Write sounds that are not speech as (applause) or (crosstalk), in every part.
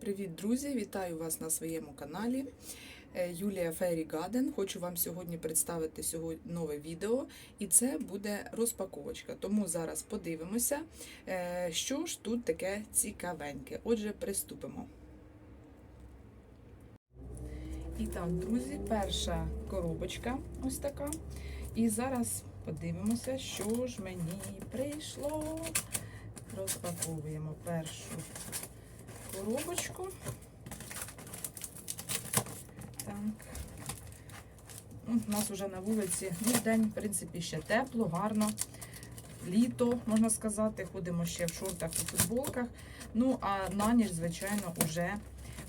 Привіт, друзі! Вітаю вас на своєму каналі. Е, Юлія Фейрі Гаден. Хочу вам сьогодні представити сьогодні нове відео, і це буде розпаковочка. Тому зараз подивимося, е, що ж тут таке цікавеньке. Отже, приступимо. І так, друзі, перша коробочка ось така. І зараз подивимося, що ж мені прийшло. Розпаковуємо першу коробочку. Так. Ну, У нас вже на вулиці ну, день, в принципі, ще тепло, гарно. Літо, можна сказати, ходимо ще в шортах і футболках. Ну, а на ніч, звичайно, вже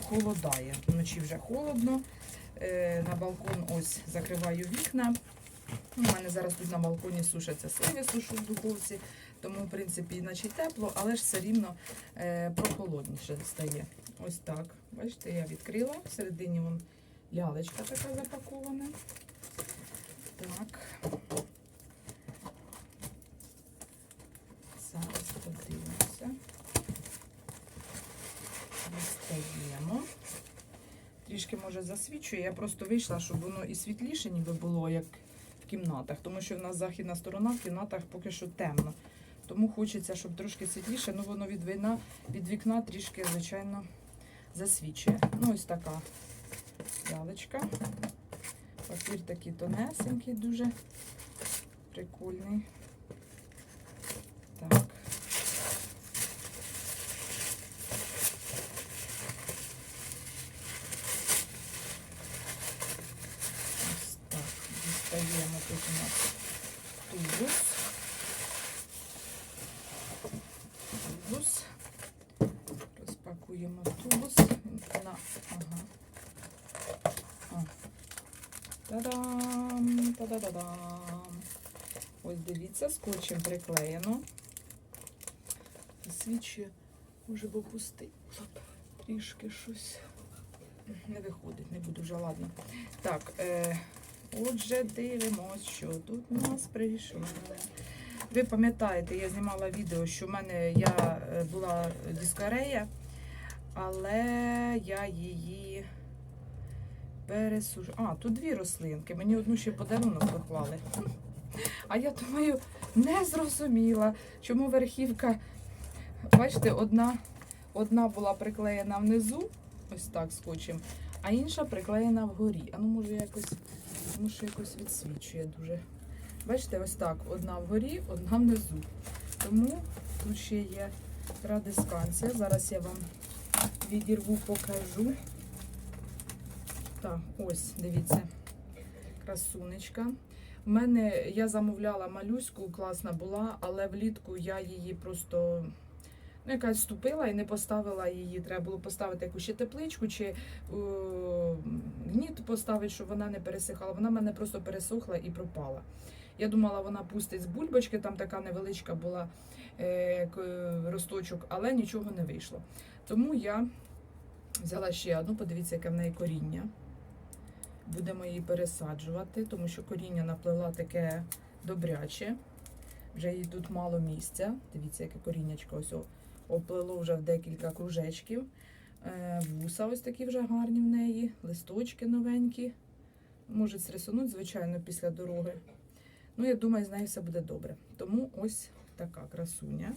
холодає. Вночі вже холодно. Е, на балкон ось закриваю вікна. У мене зараз тут на балконі сушаться сливи, сушу в духовці, тому, в принципі, іначе тепло, але ж все рівно е, прохолодніше стає. Ось так. Бачите, я відкрила. Всередині вон лялечка така запакована. Так. Зараз подивимося. Дістаємо. Трішки, може, засвічує. Я просто вийшла, щоб воно і світліше ніби було, як в кімнатах. Тому що в нас західна сторона, в кімнатах поки що темно. Тому хочеться, щоб трошки світліше, ну воно від війна, від вікна трішки, звичайно, засвічує. Ну, ось така галочка. Папір такий тонесенький, дуже прикольний. Так. Ось так. Дістаємо тут у нас тубус. Тубус. Розпакуємо тубус. На, ага. Та-дам! Та-да-да-дам! Ось дивіться, скотчем приклеєно. Засвічує, може бо пустий. Трішки щось не виходить, не буду вже ладно. Так, е, отже, дивимось, що тут у нас прийшло. Ви пам'ятаєте, я знімала відео, що в мене я е, була дискарея, але я її пересушу. А, тут дві рослинки. Мені одну ще подарунок поклали. А я думаю, не зрозуміла, чому верхівка, бачите, одна, одна була приклеєна внизу, ось так скотчем, а інша приклеєна вгорі. А ну, може, якось, тому якось відсвічує дуже. Бачите, ось так. Одна вгорі, одна внизу. Тому тут ще є радисканція. Зараз я вам відірву, покажу. Так, ось, дивіться, красунечка. У мене я замовляла малюську, класна була, але влітку я її просто ну, якась вступила і не поставила її. Треба було поставити якусь ще тепличку чи е, гніт поставити, щоб вона не пересихала. Вона в мене просто пересохла і пропала. Я думала, вона пустить з бульбочки, там така невеличка була е, росточок, але нічого не вийшло. Тому я взяла ще одну, подивіться, яке в неї коріння. Будемо її пересаджувати, тому що коріння наплила таке добряче. Вже їй тут мало місця. Дивіться, яке коріннячко ось оплило вже в декілька кружечків. Е, Вуса ось такі вже гарні в неї, листочки новенькі. Може стресонуть, звичайно, після дороги. Ну, я думаю, з нею все буде добре. Тому ось така красуня.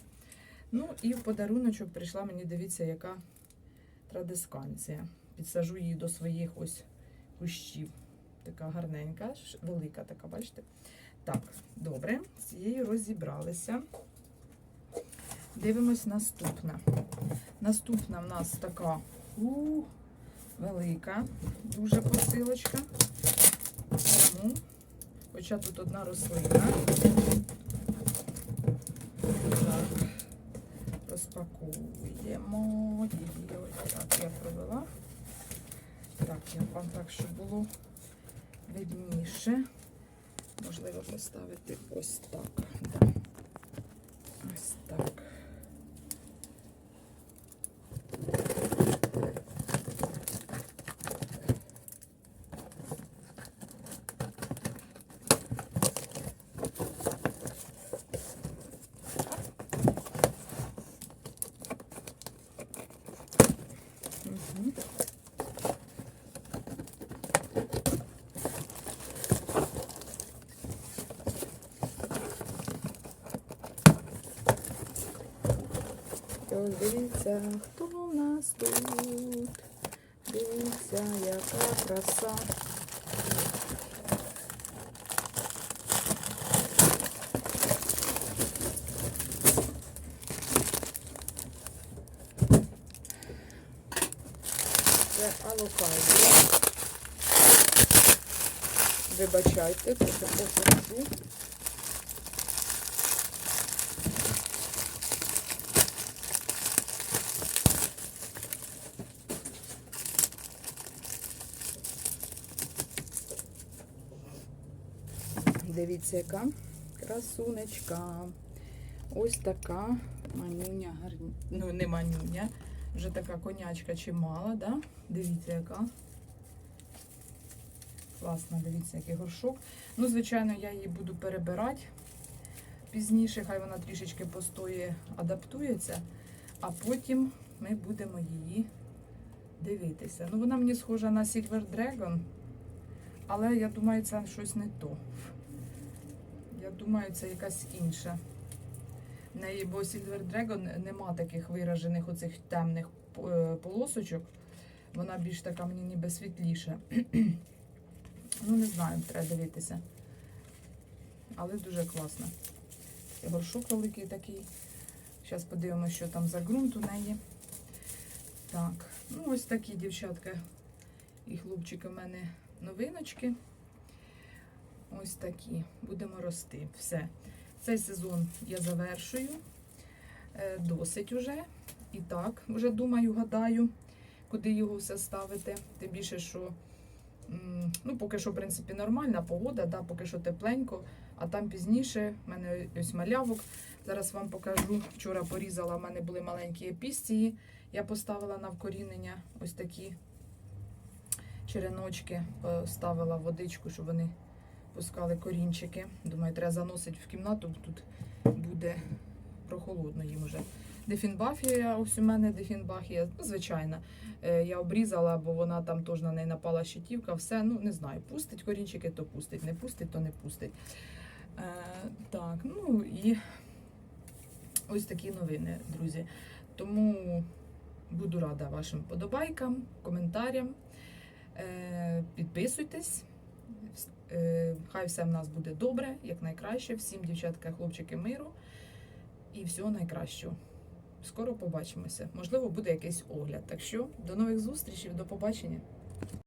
Ну і в подаруночок прийшла мені, дивіться, яка традисканція. Підсажу її до своїх ось кущів. Така гарненька, велика така, бачите? Так, добре, з цією розібралися. Дивимось наступна. Наступна в нас така у, велика, дуже посилочка. Тому, хоча тут одна рослина. Так, розпаковуємо так я провела. Так, я вам так, щоб було видніше. Можливо, поставити ось так. Ось так. Мгм. Ось дивіться, хто у нас тут. Дивіться, яка краса. Це алокайдія. Вибачайте, трохи посерцю. Дивіться, яка красунечка. Ось така манюня гарні. Ну, не манюня. Вже така конячка чимала, да? Дивіться, яка. Класна, дивіться, який горшок. Ну, звичайно, я її буду перебирати пізніше, хай вона трішечки постоє, адаптується, а потім ми будемо її дивитися. Ну, вона мені схожа на Silver Dragon, але я думаю, це щось не то. Думаю, це якась інша. В неї, бо Silver Dragon нема таких виражених оцих темних е, полосочок. Вона більш така мені ніби світліша. (clears throat) ну, не знаю, треба дивитися. Але дуже класно. Горшок великий такий. Зараз подивимося, що там за ґрунт у неї. Так, ну ось такі дівчатка і хлопчики у мене новиночки. Ось такі. Будемо рости. Все. Цей сезон я завершую. Е, Досить уже. І так, вже думаю, гадаю, куди його все ставити. Тим більше, що ну, поки що, в принципі, нормальна погода, да, поки що тепленько, а там пізніше в мене ось малявок. Зараз вам покажу. Вчора порізала, в мене були маленькі епістії. Я поставила на вкорінення ось такі череночки, поставила водичку, щоб вони пускали корінчики. Думаю, треба заносити в кімнату, бо тут буде прохолодно їм уже. Дефінбафія, ось у мене дефінбахія, ну, звичайна. Е, Я обрізала, бо вона там теж на неї напала щитівка, все, ну не знаю, пустить корінчики, то пустить, не пустить, то не пустить. Е, так, ну і ось такі новини, друзі. Тому буду рада вашим подобайкам, коментарям. Е, підписуйтесь. Е, Хай все в нас буде добре, як найкраще. Всім дівчатка, хлопчики миру і всього найкращого. Скоро побачимося. Можливо, буде якийсь огляд. Так що до нових зустрічей, до побачення.